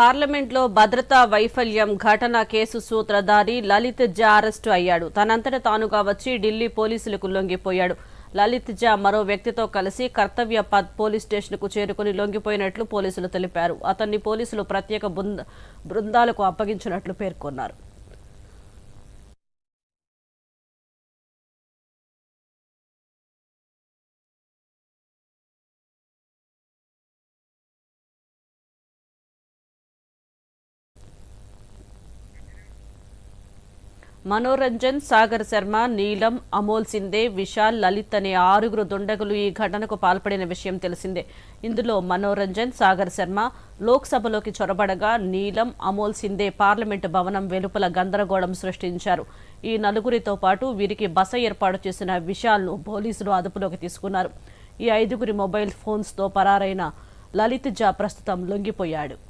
పార్లమెంట్లో భద్రతా వైఫల్యం ఘటన కేసు సూత్రధారి లలిత్ జా అరెస్టు అయ్యాడు. తనంతట తానుగా వచ్చి ఢిల్లీ పోలీసులకు లొంగిపోయాడు. లలిత్ జా మరో వ్యక్తితో కలిసి కర్తవ్య పద్ పోలీస్ స్టేషన్కు చేరుకుని లొంగిపోయినట్లు పోలీసులు తెలిపారు. అతన్ని పోలీసులు ప్రత్యేక బృంద- బృందాలకు అప్పగించినట్లు పేర్కొన్నారు. మనోరంజన్ సాగర్ శర్మ నీలం అమోల్ సిందే విశాల్ లలిత్ అనే ఆరుగురు దుండగులు ఈ ఘటనకు పాల్పడిన విషయం తెలిసిందే. ఇందులో మనోరంజన్ సాగర్ శర్మ లోక్సభలోకి చొరబడగా నీలం అమోల్ సిందే పార్లమెంటు భవనం వెలుపల గందరగోళం సృష్టించారు. ఈ నలుగురితో పాటు వీరికి బస ఏర్పాటు చేసిన విశాల్ను పోలీసులు అదుపులోకి తీసుకున్నారు. ఈ ఐదుగురి మొబైల్ ఫోన్స్తో పరారైన లలిత్ జా ప్రస్తుతం లొంగిపోయాడు.